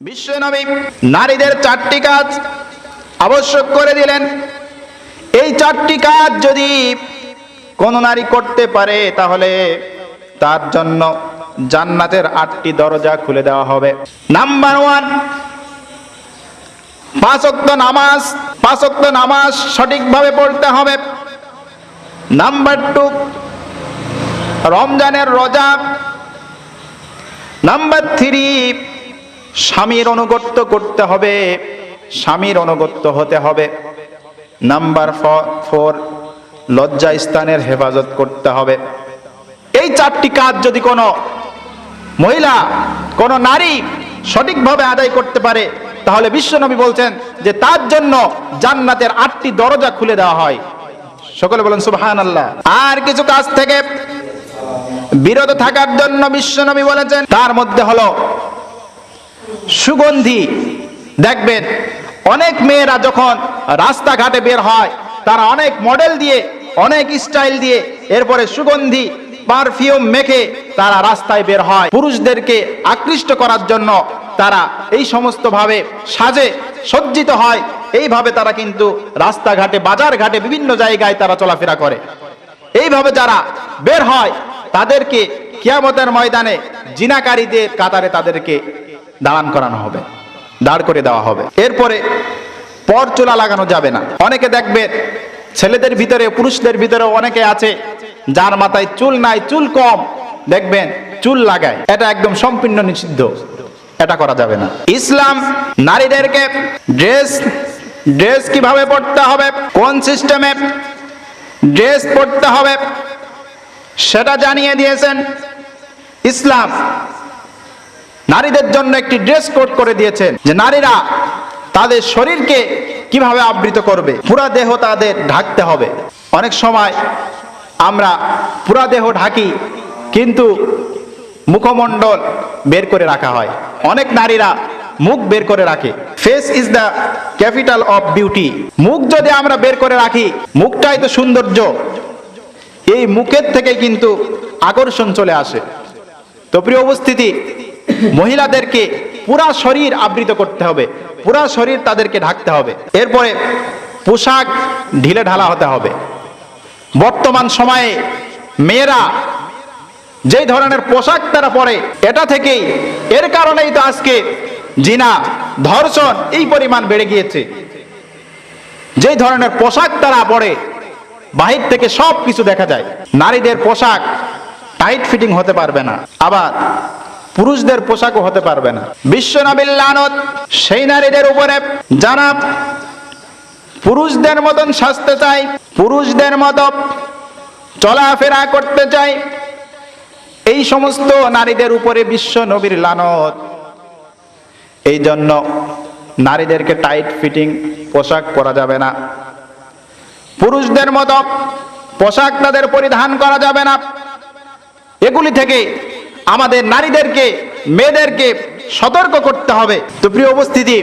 বিশ্বনবী নারীদের চারটি কাজ আবশ্যক করে দিলেন। এই চারটি কাজ যদি কোন নারী করতে পারে, তাহলে তার জন্য জান্নাতের আটটি দরজা খুলে দেওয়া হবে। নাম্বার ওয়ান পাঁচক্ত নামাজ পাঁচক্ত নামাজ সঠিকভাবে পড়তে হবে। নাম্বার টু, রমজানের রোজা। নাম্বার থ্রি স্বামীর অনুগত্য করতে হবে, স্বামীর অনুগত্য হতে হবে। নাম্বার ফোর, লজ্জা স্থানের হেফাজত করতে হবে। এই চারটি কাজ যদি কোনো মহিলা, কোন নারী সঠিকভাবে আদায় করতে পারে, তাহলে বিশ্বনবী বলছেন যে তার জন্য জান্নাতের আটটি দরজা খুলে দেওয়া হয়। সকলে বলেন সুবহান আল্লাহ আর কিছু কাজ থেকে বিরত থাকার জন্য বিশ্বনবী বলেছেন, তার মধ্যে হলো সুগন্ধি। দেখবেন, অনেক মেয়েরা যখন রাস্তাঘাটে বের হয়, তারা অনেক মডেল দিয়ে, অনেক স্টাইল দিয়ে, এরপরে সুগন্ধি পারফিউম মেখে তারা রাস্তায় বের হয়। পুরুষদেরকে আকৃষ্ট করার জন্য তারা এই সমস্ত ভাবে সাজে, সজ্জিত হয়। এইভাবে তারা কিন্তু রাস্তাঘাটে বাজার ঘাটে বিভিন্ন জায়গায় তারা চলাফেরা করে। এইভাবে যারা বের হয়, তাদেরকে কিয়ামতের ময়দানে জিনাকারীদের কাতারে তাদেরকে দাঁড়ান করানো হবে, দাঁড় করে দেওয়া হবে। এরপরে পর চুলা লাগানো যাবে না। অনেকে দেখবেন ছেলেদের ভিতরে, পুরুষদের ভিতরে অনেকে আছে, যার মাথায় চুল নাই, চুল কম। দেখবেন, চুল লাগায়। এটা একদম সম্পূর্ণ নিষিদ্ধ। এটা করা যাবে না। ইসলাম, নারীদেরকে ড্রেস ড্রেস কীভাবে পড়তে হবে, কোন সিস্টেমে ড্রেস পড়তে হবে, সেটা জানিয়ে দিয়েছেন ইসলাম। নারীদের জন্য একটি ড্রেস কোড করে দিয়েছেন যে নারীরা তাদের শরীরকে কীভাবে আবৃত করবে, পুরা দেহ তাদের ঢাকতে হবে। অনেক সময় আমরা পুরা দেহ ঢাকি, কিন্তু মুখমণ্ডল বের করে রাখা হয়। অনেক নারীরা মুখ বের করে রাখে। Face is the capital of beauty মুখ যদি আমরা বের করে রাখি, মুখটাই তো সৌন্দর্য। এই মুখের থেকে কিন্তু আকর্ষণ চলে আসে। তো প্রিয় উপস্থিতি মহিলাদেরকে পুরা শরীর আবৃত করতে হবে, পুরা শরীর তাদেরকে ঢাকতে হবে। এরপরে পোশাক ঢিলে ঢালা হতে হবে। বর্তমান সময়ে মেয়েরা যেই ধরনের পোশাক তারা পরে, এটা থেকেই এর কারণেই তো আজকে জিনা, ধর্ষণ এই পরিমাণ বেড়ে গিয়েছে। যেই ধরনের পোশাক তারা পরে, বাহির থেকে সব কিছু দেখা যায়। নারীদের পোশাক টাইট ফিটিং হতে পারবে না। আবার পুরুষদের পোশাকও হতে পারবে না। বিশ্ব লানত, সেই নারীদের উপরে যারা পুরুষদের মতন সাজতে চায় পুরুষদের মতো চলাফেরা করতে চায় এই সমস্ত নারীদের উপরে বিশ্ব নবীর লানত। এই জন্য নারীদেরকে টাইট ফিটিং পোশাক পরা যাবে না। পুরুষদের মতো পোশাক তাদের পরিধান করা যাবে না। এগুলি থেকে আমাদের নারীদেরকে মেয়েদেরকে সতর্ক করতে হবে। তো প্রিয় উপস্থিতি